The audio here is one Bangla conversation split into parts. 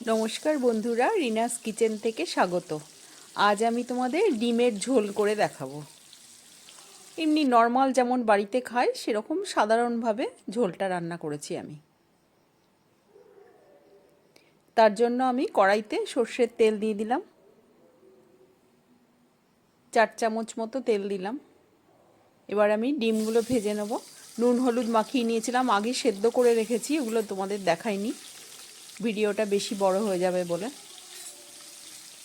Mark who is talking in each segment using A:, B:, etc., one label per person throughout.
A: নমস্কার বন্ধুরা, রিনাস কিচেন থেকে স্বাগত। আজ আমি তোমাদের ডিমের ঝোল করে দেখাবো। এমনি নর্মাল যেমন বাড়িতে খাই, সেরকম সাধারণভাবে ঝোলটা রান্না করেছি আমি। তার জন্য আমি কড়াইতে সর্ষের তেল দিয়ে দিলাম। চার চামচ মতো তেল দিলাম। এবার আমি ডিমগুলো ভেজে নেব। নুন, হলুদ মাখিয়ে নিয়েছিলাম, আগে সেদ্ধ করে রেখেছি ওগুলো তোমাদের দেখাইনি। ভিডিওটা বেশি বড় হয়ে যাবে বলে।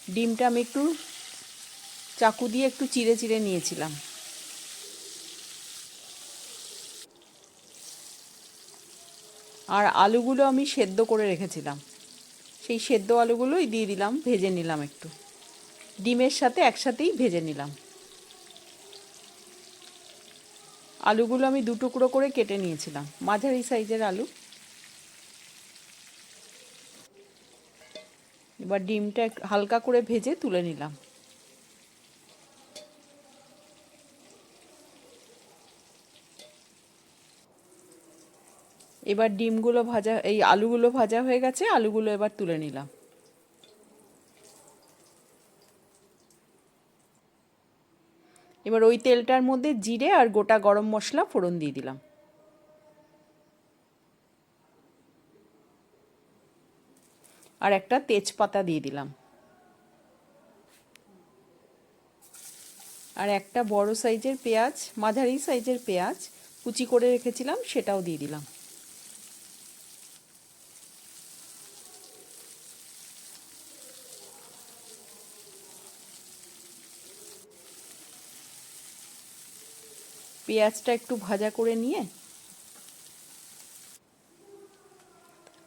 A: ডিমটা আমি একটু চাকু দিয়ে একটু চিড়ে চিড়ে নিয়েছিলাম। আর আলুগুলো আমি সেদ্ধ করে রেখেছিলাম। সেই সেদ্ধ আলুগুলোই দিয়ে দিলাম, ভেজে নিলাম একটু। ডিমের সাথে একসাথেই ভেজে নিলাম। আলুগুলো আমি দু টুকরো করে কেটে নিয়েছিলাম। মাঝারি সাইজের আলু। এবার ডিমটা হালকা করে ভেজে তুলে নিলাম। এবার ডিমগুলো ভাজা, এই আলুগুলো ভাজা হয়ে গেছে, আলুগুলো এবার তুলে নিলাম। এবার ওই তেলটার মধ্যে জিরে আর গোটা গরম মশলা ফোড়ন দিয়ে দিলাম। আর একটা তেজপাতা দিয়ে দিলাম। আর একটা বড় সাইজের পেঁয়াজ, মাঝারি সাইজের পেঁয়াজ কুচি করে রেখেছিলাম, সেটাও দিয়ে দিলাম। পেঁয়াজটা একটু ভাজা করে নিয়ে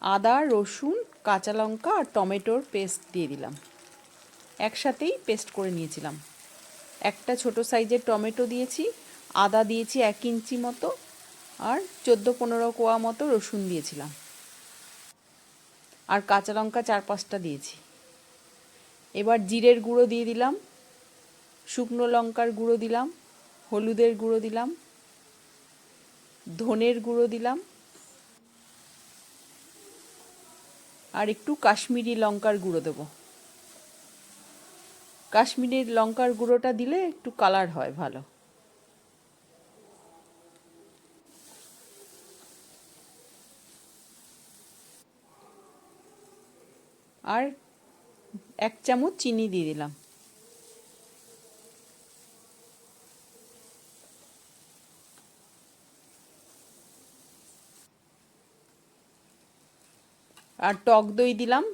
A: আদা, রসুন, কাঁচা লঙ্কা আর টমেটোর পেস্ট দিয়ে দিলাম। একসাথেই পেস্ট করে নিয়েছিলাম। একটা ছোট সাইজের টমেটো দিয়েছি, আদা দিয়েছি এক ইঞ্চি মতো আর চোদ্দ পনেরো কোয়া মতো রসুন দিয়েছিলাম। আর কাঁচা লঙ্কা চার পাঁচটা দিয়েছি। এবার জিরের গুঁড়ো দিয়ে দিলাম, শুকনো লঙ্কার গুঁড়ো দিলাম, হলুদের গুঁড়ো দিলাম, ধনের গুঁড়ো দিলাম আর একটু কাশ্মীরি লঙ্কার গুঁড়ো দেবো। কাশ্মীরি লঙ্কার গুঁড়োটা দিলে একটু কালার হয় ভালো। আর এক চামচ চিনি দিয়ে দিলাম। আর টক দই দিলাম,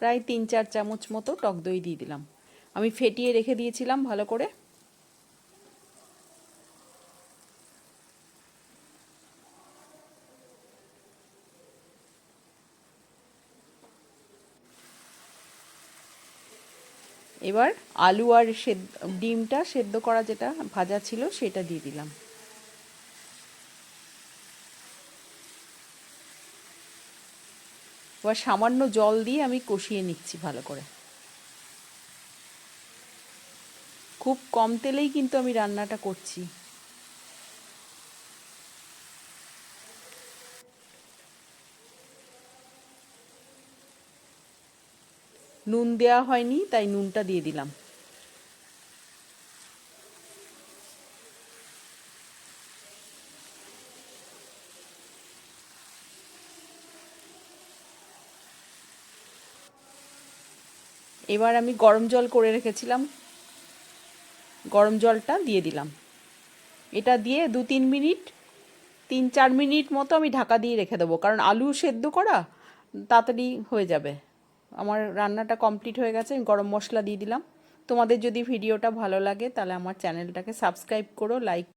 A: প্রায় তিন চার চামচ মতো টক দই দিয়ে দিলাম। আমি ফেটিয়ে রেখে দিয়েছিলাম ভালো করে। এবার আলু আর সেদ্ধ ডিমটা সেদ্ধ করা যেটা ভাজা ছিল সেটা দিয়ে দিলাম। এবার সামান্য জল দিয়ে আমি কষিয়ে নিচ্ছি ভালো করে। খুব কম তেলেই কিন্তু আমি রান্নাটা করছি। নুন দেওয়া হয়নি, তাই নুনটা দিয়ে দিলাম। এবার আমি গরম জল করে রেখেছিলাম। গরম জলটা দিয়ে দিলাম। এটা দিয়ে দু তিন মিনিট, তিন চার মিনিট মতো আমি ঢাকা দিয়ে রেখে দেবো। কারণ আলু সেদ্ধ করা তাড়াতাড়ি হয়ে যাবে। আমার রান্নাটা কমপ্লিট হয়ে গেছে, আমি গরম মশলা দিয়ে দিলাম। তোমাদের যদি ভিডিওটা ভালো লাগে তাহলে আমার চ্যানেলটাকে সাবস্ক্রাইব করো, লাইক